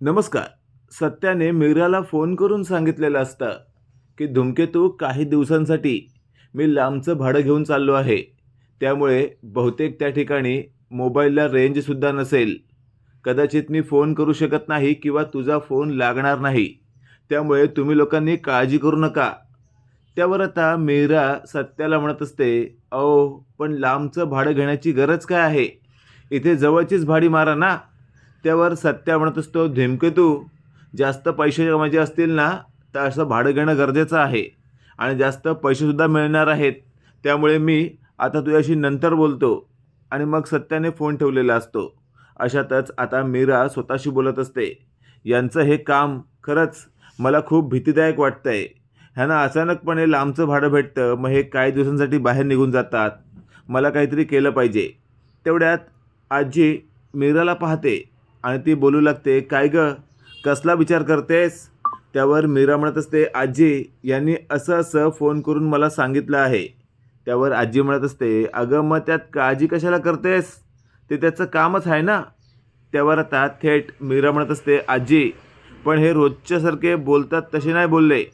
नमस्कार. सत्याने मीराला फोन करून सांगितलेलं असतं की धूमकेतू काही दिवसांसाठी मी लांबचं भाडं घेऊन चाललो आहे. त्यामुळे बहुतेक त्या ठिकाणी मोबाईलला रेंजसुद्धा नसेल. कदाचित मी फोन करू शकत नाही किंवा तुझा फोन लागणार नाही. त्यामुळे तुम्ही लोकांनी काळजी करू नका. त्यावर आता मीरा सत्याला म्हणत असते अहो पण लांबचं भाडं घेण्याची गरज काय आहे? इथे जवळचीच भाडी मारा ना. त्यावर सत्या म्हणत असतो धूमकेतू जास्त पैसे कमायचे असतील ना तर असं भाडं घेणं गरजेचं आहे. आणि जास्त पैसेसुद्धा मिळणार आहेत. त्यामुळे मी आता तुझ्याशी नंतर बोलतो. आणि मग सत्याने फोन ठेवलेला असतो. अशातच आता मीरा स्वतःशी बोलत असते. यांचं हे काम खरंच मला खूप भीतीदायक वाटतं आहे ह्यांना अचानकपणे लांबचं भाडं भेटतं मग हे काही दिवसांसाठी बाहेर निघून जातात. मला काहीतरी केलं पाहिजे. तेवढ्यात आजी मीराला पाहते. आणि ती बोलू लागते काय ग? कसला विचार करतेस? त्यावर मीरा म्हणत असते आजी यांनी असं असं फोन करून मला सांगितलं आहे. त्यावर आजी म्हणत असते अगं मग त्यात काळजी कशाला करतेस? ते त्याचं कामच आहे ना? त्यावर आता थेट मीरा म्हणत असते आजी पण हे रोजच्यासारखे बोलतात तसे नाही बोलले.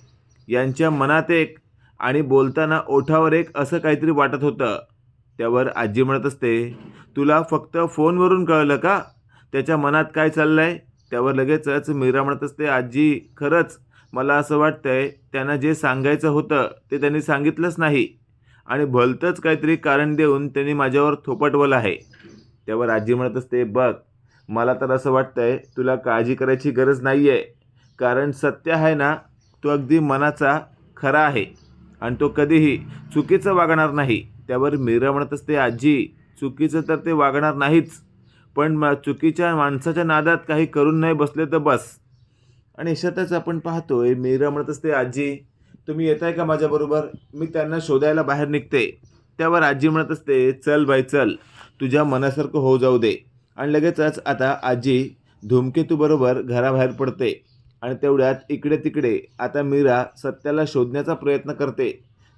यांच्या मनात एक आणि बोलताना ओठावर एक असं काहीतरी वाटत होतं. त्यावर आजी म्हणत असते तुला फक्त फोनवरून कळलं का? त्याच्या मनात काय चाललं आहे त्यावर लगेचच मीरा म्हणत असते आजी खरंच मला असं वाटतं आहे त्यांना जे सांगायचं होतं ते त्यांनी सांगितलंच नाही. आणि भलतंच काहीतरी कारण देऊन त्यांनी माझ्यावर थोपटवलं आहे. त्यावर आजी म्हणत असते बघ मला तर असं वाटतं आहे तुला काळजी करायची गरज नाही आहे कारण सत्य आहे ना तो अगदी मनाचा खरा आहे. आणि तो कधीही चुकीचं वागणार नाही. त्यावर मीरा म्हणत असते आजी चुकीचं तर ते वागणार नाहीच. पण मा चुकीच्या माणसाच्या नादात काही करून नाही बसले तर बस. आणि अशातच आपण पाहतोय मीरा म्हणत असते आजी तुम्ही येताय का माझ्याबरोबर मी त्यांना शोधायला बाहेर निघते. त्यावर आजी म्हणत असते चल बाई चल. तुझ्या मनासारखं होऊ जाऊ दे. आणि लगेचच आता आजी धूमकेतूबरोबर घराबाहेर पडते. आणि तेवढ्यात इकडे तिकडे आता मीरा सत्याला शोधण्याचा प्रयत्न करते.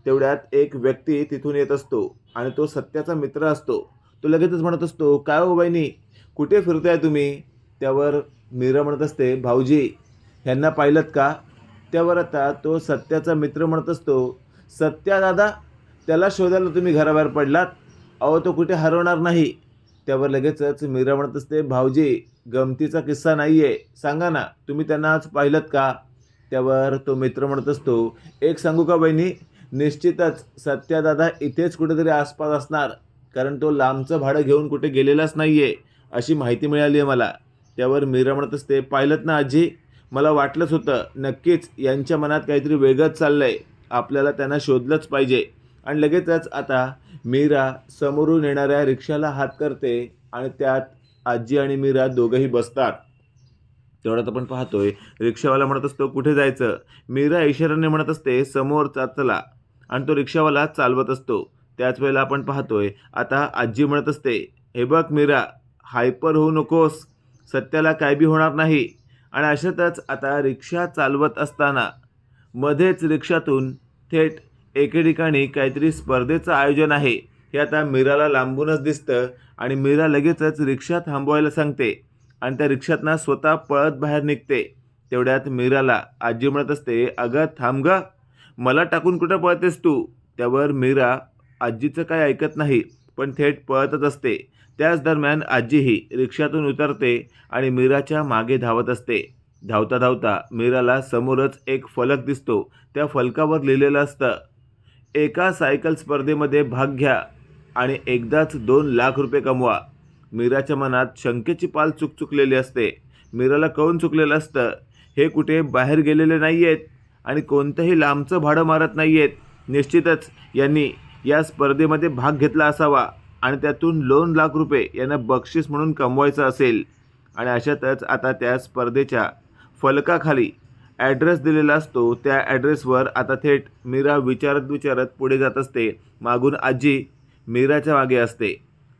तेवढ्यात एक व्यक्ती तिथून येत असतो आणि तो सत्याचा मित्र असतो. तो लगेचच म्हणत असतो काय हो बहिणी? कुठे फिरताय तुम्ही? त्यावर मीरा म्हणत असते भाऊजी ह्यांना पाहिलं का? त्यावर आता तो सत्याचा मित्र म्हणत असतो सत्या दादा त्याला शोधायला तुम्ही घराबाहेर पडलात? अहो तो कुठे हरवणार नाही. त्यावर लगेचच मीरा म्हणत असते भाऊजी गमतीचा किस्सा नाही आहे सांगा ना तुम्ही त्यांना आज पाहिलं का? त्यावर तो मित्र म्हणत असतो एक सांगू का बहिणी? निश्चितच सत्यादादा इथेच कुठेतरी आसपास असणार कारण तो लांबचं भाडं घेऊन कुठे गेलेलाच नाही आहे अशी माहिती मिळाली आहे मला. त्यावर मीरा म्हणत असते पाहिलं ना आजी? मला वाटलंच होतं नक्कीच यांच्या मनात काहीतरी वेगळंच चाललं आहे आपल्याला त्यांना शोधलंच पाहिजे. आणि लगेचच आता मीरा समोरून येणाऱ्या रिक्षाला हात करते आणि त्यात आजी आणि मीरा दोघंही बसतात. तेवढ्यात आपण पाहतोय रिक्षावाला म्हणत असतो कुठे जायचं? मीरा इशाऱ्याने म्हणत असते समोर चला. आणि तो रिक्षावाला चालवत असतो. त्याच वेळेला आपण पाहतोय आता आजी म्हणत असते हे बघ मीरा हायपर होऊ नकोस. सत्याला काय बी होणार नाही. आणि अशातच आता रिक्षा चालवत असताना मध्येच रिक्षातून थेट एके ठिकाणी काहीतरी स्पर्धेचं आयोजन आहे. हे आता मीराला लांबूनच दिसतं आणि मीरा लगेचच रिक्षा थांबवायला सांगते आणि त्या रिक्षातनं स्वतः पळत बाहेर निघते. तेवढ्यात मीराला आजी म्हणत असते अगं थांब ग. मला टाकून कुठं पळतेस तू? त्यावर मीरा आजीचं काय ऐकत नाही. पण थेट पळतच असते. त्याच दरम्यान आजीही रिक्षातून उतरते आणि मीराच्या मागे धावत असते. धावता धावता मीराला समोरच एक फलक दिसतो. त्या फलकावर लिहिलेलं असतं एका सायकल स्पर्धेमध्ये भाग घ्या आणि एकदाच दोन लाख रुपये कमवा. मीराच्या मनात शंकेची पाल चुकचुकलेली असते. मीराला कळून चुकलेलं असतं हे कुठे बाहेर गेलेले नाही आहेत आणि कोणतंही लांबचं भाडं मारत नाही आहेत निश्चितच यांनी या स्पर्धेमध्ये भाग घेतला असावा आणि त्यातून दोन लाख रुपये यांना बक्षीस म्हणून कमवायचं असेल. आणि अशातच आता त्या स्पर्धेच्या फलकाखाली ॲड्रेस दिलेला असतो. त्या ॲड्रेसवर आता थेट मीरा विचारत विचारत पुढे जात असते. मागून आजी मीराच्या मागे असते.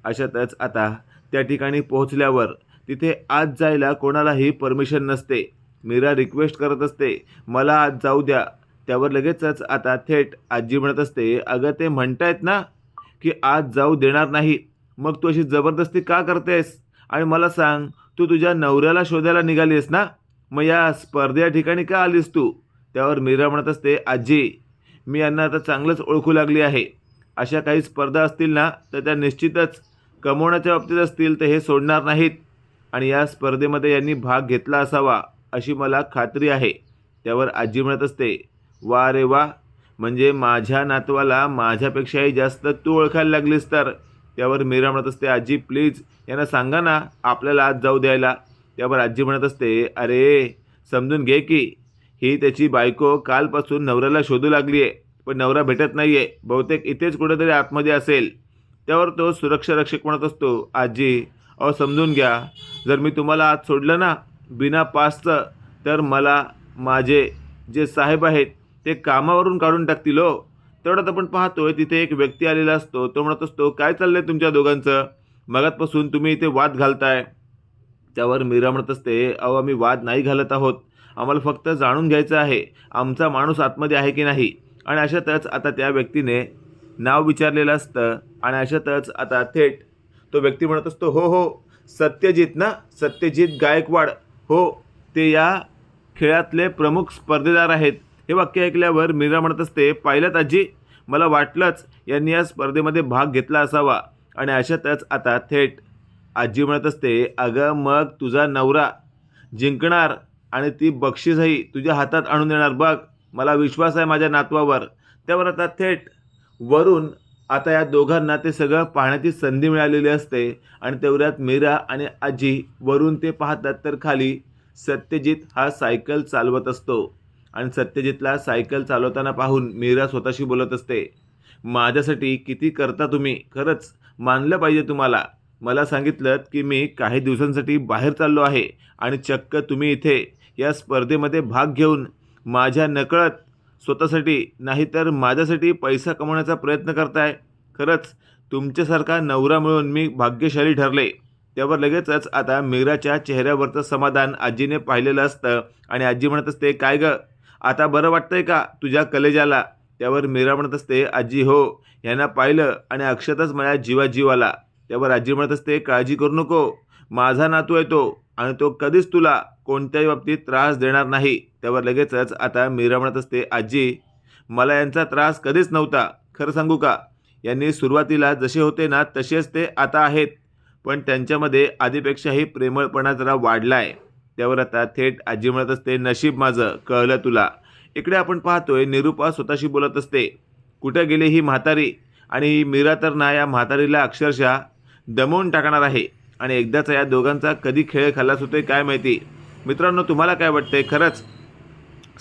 अशातच आता त्या ठिकाणी पोहोचल्यावर तिथे आज जायला कोणालाही परमिशन नसते. मीरा रिक्वेस्ट करत असते. मला आज जाऊ द्या. त्यावर लगेचच आता थेट आजी म्हणत असते अगं ते म्हणतायत ना की आज जाऊ देणार नाही. मग तू अशी जबरदस्ती का करतेस? आणि मला सांग तू तुझ्या नवऱ्याला शोधायला निघालीस ना? मग या स्पर्धे ठिकाणी का आलीस तू? त्यावर मीरा म्हणत असते आजी मी यांना आता चांगलंच ओळखू लागली आहे. अशा काही स्पर्धा असतील ना तर त्या निश्चितच कमवण्याच्या बाबतीत असतील तर हे सोडणार नाहीत. आणि या स्पर्धेमध्ये यांनी भाग घेतला असावा अशी मला खात्री आहे. त्यावर आजी म्हणत असते वा रे वा. म्हणजे माझ्या नातवाला माझ्यापेक्षाही जास्त तू ओळखायला लागलीस तर. त्यावर मीरा म्हणत असते आजी प्लीज यांना सांगा ना आपल्याला आज जाऊ द्यायला. त्यावर आजी म्हणत असते अरे समजून घे की ही त्याची बायको कालपासून नवऱ्याला शोधू लागली आहे पण नवरा भेटत नाही आहे बहुतेक इथेच कुठेतरी आतमध्ये असेल. त्यावर तो सुरक्षा रक्षक म्हणत असतो आजी अहो समजून घ्या जर मी तुम्हाला आज सोडलं ना बिना पासचं तर मला माझे जे साहेब आहेत ते कामावरून काढून टाकतील हो. तेवढ्यात आपण पाहतोय तिथे एक व्यक्ती आलेला असतो. तो म्हणत असतो काय चाललंय तुमच्या दोघांचं? मगातपासून तुम्ही इथे वाद घालताय. त्यावर मीरा म्हणत असते अहो आम्ही वाद नाही घालत आहोत. आम्हाला फक्त जाणून घ्यायचं आहे आमचा माणूस आतमध्ये आहे की नाही? आणि अशातच आता त्या व्यक्तीने नाव विचारलेलं असतं आणि अशातच आता थेट तो व्यक्ती म्हणत असतो हो हो सत्यजित ना? सत्यजित गायकवाड. हो ते या खेळातले प्रमुख स्पर्धेदार आहेत. हे वाक्य ऐकल्यावर मीरा म्हणत असते पाहिलं आजी मला वाटलंच यांनी या स्पर्धेमध्ये भाग घेतला असावा आणि अशातच आता थेट आजी म्हणत असते अगं मग तुझा नवरा जिंकणार आणि ती बक्षीसही तुझ्या हातात आणून देणार. बघ मला विश्वास आहे माझ्या नातवावर. त्यावर आता थेट वरून आता या दोघांना ते सगळं पाहण्याची संधी मिळालेली असते आणि तेवढ्यात मीरा आणि आजी वरून ते पाहतात तर खाली सत्यजित हा सायकल चालवत असतो. आणि सत्यजितला सायकल चालवताना पाहून मीरा स्वतःशी बोलत असते माझ्यासाठी किती करता तुम्ही? खरंच मानलं पाहिजे तुम्हाला. मला सांगितलं की मी काही दिवसांसाठी बाहेर चाललो आहे आणि चक्क तुम्ही इथे या स्पर्धेमध्ये भाग घेऊन माझ्या नकळत स्वतःसाठी नाहीतर माझ्यासाठी पैसा कमवण्याचा प्रयत्न करताय. खरंच तुमच्यासारखा नवरा मिळून मी भाग्यशाली ठरले. त्यावर लगेचच आता मीराच्या चेहऱ्यावरचं समाधान आजीने पाहिलेलं असतं आणि आजी म्हणत असते काय गं? आता बरं वाटतंय का? तुझ्या कलेजाला. त्यावर मीरा म्हणत असते आजी हो. यांना पाहिलं आणि अक्षतच माझ्या जीवा जीवाला त्यावर आजी म्हणत असते काळजी करू नको. माझा नातू आहे तो आणि तो कधीच तुला कोणत्याही बाबतीत त्रास देणार नाही. त्यावर लगेचच आता मीरा म्हणत असते आजी मला यांचा त्रास कधीच नव्हता. खरं सांगू का? यांनी सुरुवातीला जसे होते ना तसेच ते आता आहेत. पण त्यांच्यामध्ये आधीपेक्षाही प्रेमळपणा जरा वाढला आहे त्यावर आता थेट आजी म्हणत असते नशीब माझं कळलं तुला. इकडे आपण पाहतोय निरूपा स्वतःशी बोलत असते कुठं गेली ही म्हातारी? आणि मीरा तर ना या म्हातारीला अक्षरशः दमवून टाकणार आहे. आणि एकदाचा या दोघांचा कधी खेळ खाल्लाच होतोय काय माहिती? मित्रांनो तुम्हाला काय वाटतंय? खरंच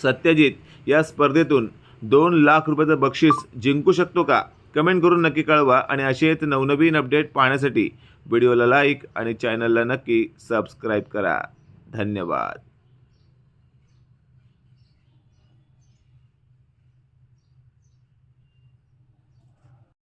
सत्यजित या स्पर्धेतून दोन लाख रुपयाचं बक्षीस जिंकू शकतो का? कमेंट करून नक्की कळवा आणि असेच नवनवीन अपडेट पाहण्यासाठी व्हिडिओला लाईक आणि चॅनलला नक्की सबस्क्राईब करा. धन्यवाद